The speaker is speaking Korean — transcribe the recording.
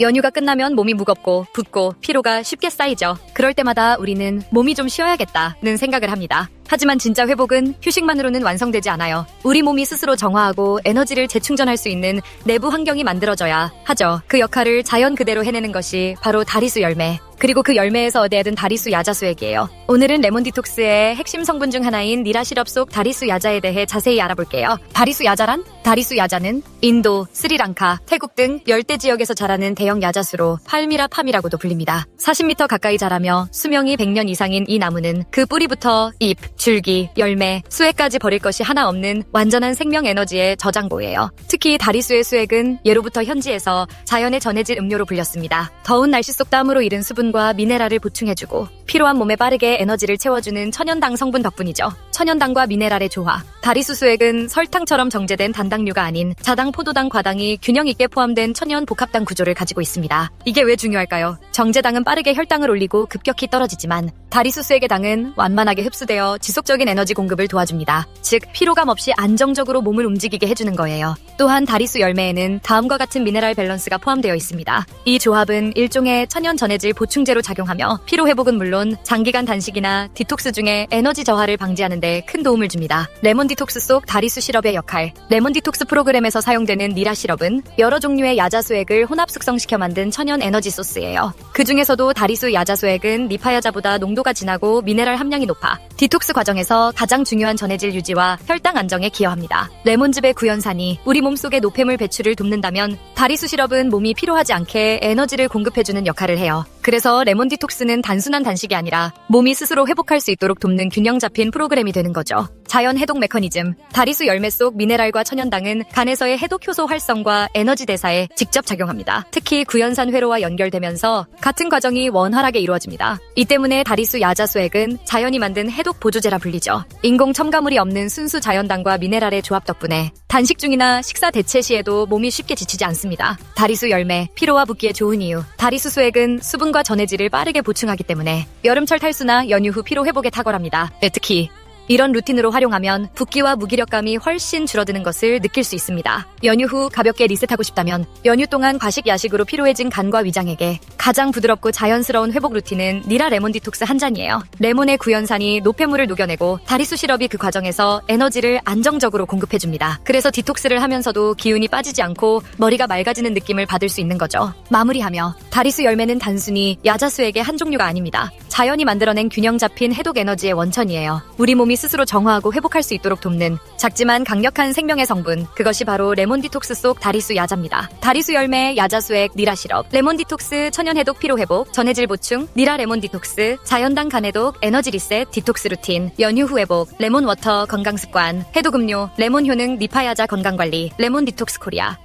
연휴가 끝나면 몸이 무겁고 붓고 피로가 쉽게 쌓이죠. 그럴 때마다 우리는 몸이 좀 쉬어야겠다는 생각을 합니다. 하지만 진짜 회복은 휴식만으로는 완성되지 않아요. 우리 몸이 스스로 정화하고 에너지를 재충전할 수 있는 내부 환경이 만들어져야 하죠. 그 역할을 자연 그대로 해내는 것이 바로 다리수 열매. 그리고 그 열매에서 얻어야 든 다리수 야자수액이에요. 오늘은 레몬 디톡스의 핵심 성분 중 하나인 니라 시럽 속 다리수 야자에 대해 자세히 알아볼게요. 다리수 야자란? 다리수 야자는 인도, 스리랑카, 태국 등 열대 지역에서 자라는 대형 야자수로 팔미라 팜이라고도 불립니다. 40m 가까이 자라며 수명이 100년 이상인 이 나무는 그 뿌리부터 잎, 줄기, 열매, 수액까지 버릴 것이 하나 없는 완전한 생명 에너지의 저장고예요. 특히 다리수의 수액은 예로부터 현지에서 자연에 전해질 음료로 불렸습니다. 더운 날씨 속 땀으로 잃은 수분 과 미네랄을 보충해주고 피로한 몸에 빠르게 에너지를 채워주는 천연당 성분 덕분이죠. 천연당과 미네랄의 조화. 다리수 수액은 설탕처럼 정제된 단당류가 아닌 자당, 포도당, 과당이 균형 있게 포함된 천연 복합당 구조를 가지고 있습니다. 이게 왜 중요할까요? 정제당은 빠르게 혈당을 올리고 급격히 떨어지지만 다리수 수액의 당은 완만하게 흡수되어 지속적인 에너지 공급을 도와줍니다. 즉 피로감 없이 안정적으로 몸을 움직이게 해주는 거예요. 또한 다리수 열매에는 다음과 같은 미네랄 밸런스가 포함되어 있습니다. 이 조합은 일종의 천연 전해질 보충제로 작용하며 피로 회복은 물론 장기간 단식이나 디톡스 중에 에너지 저하를 방지하는 데큰 도움을 줍니다. 레몬 디톡스 속 다리수 시럽의 역할. 레몬 디톡스 프로그램에서 사용되는 니라 시럽은 여러 종류의 야자수액을 혼합 숙성시켜 만든 천연 에너지 소스예요. 그 중에서도 다리수 야자수액은 니파야자보다 농도가 진하고 미네랄 함량이 높아 디톡스 과정에서 가장 중요한 전해질 유지와 혈당 안정에 기여합니다. 레몬즙의 구연산이 우리 몸속의 노폐물 배출을 돕는다면 다리수 시럽은 몸이 피로하지 않게 에너지를 공급해주는 역할을 해요. 그래서 레몬 디톡스는 단순한 단식이 아니라 몸이 스스로 회복할 수 있도록 돕는 균형 잡힌 프로그램이 되는 거죠. 자연 해독 메커니즘. 다리수 열매 속 미네랄과 천연당은 간에서의 해독 효소 활성과 에너지 대사에 직접 작용합니다. 특히 구연산 회로와 연결되면서 같은 과정이 원활하게 이루어집니다. 이 때문에 다리수 야자수액은 자연이 만든 해독 보조제라 불리죠. 인공 첨가물이 없는 순수 자연당과 미네랄의 조합 덕분에 단식 중이나 식사 대체 시에도 몸이 쉽게 지치지 않습니다. 다리수 열매, 피로와 붓기에 좋은 이유. 다리수 수액은 수분과 전해질을 빠르게 보충하기 때문에 여름철 탈수나 연휴 후 피로 회복에 탁월합니다. 네, 특히 이런 루틴으로 활용하면 붓기와 무기력감이 훨씬 줄어드는 것을 느낄 수 있습니다. 연휴 후 가볍게 리셋하고 싶다면 연휴 동안 과식 야식으로 피로해진 간과 위장에게 가장 부드럽고 자연스러운 회복 루틴은 니라 레몬 디톡스 한 잔이에요. 레몬의 구연산이 노폐물을 녹여내고 다리수 시럽이 그 과정에서 에너지를 안정적으로 공급해줍니다. 그래서 디톡스를 하면서도 기운이 빠지지 않고 머리가 맑아지는 느낌을 받을 수 있는 거죠. 마무리하며 다리수 열매는 단순히 야자수액의 한 종류가 아닙니다. 자연이 만들어낸 균형 잡힌 해독 에너지의 원천이에요. 우리 몸이 스스로 정화하고 회복할 수 있도록 돕는 작지만 강력한 생명의 성분. 그것이 바로 레몬 디톡스 속 다리수 야자입니다. 다리수 열매, 야자수액, 니라 시럽, 레몬 디톡스, 천연 해독 피로 회복, 전해질 보충, 니라 레몬 디톡스, 자연당 간 해독, 에너지 리셋, 디톡스 루틴, 연휴 후 회복, 레몬 워터 건강 습관, 해독 음료, 레몬 효능 니파 야자 건강 관리, 레몬 디톡스 코리아.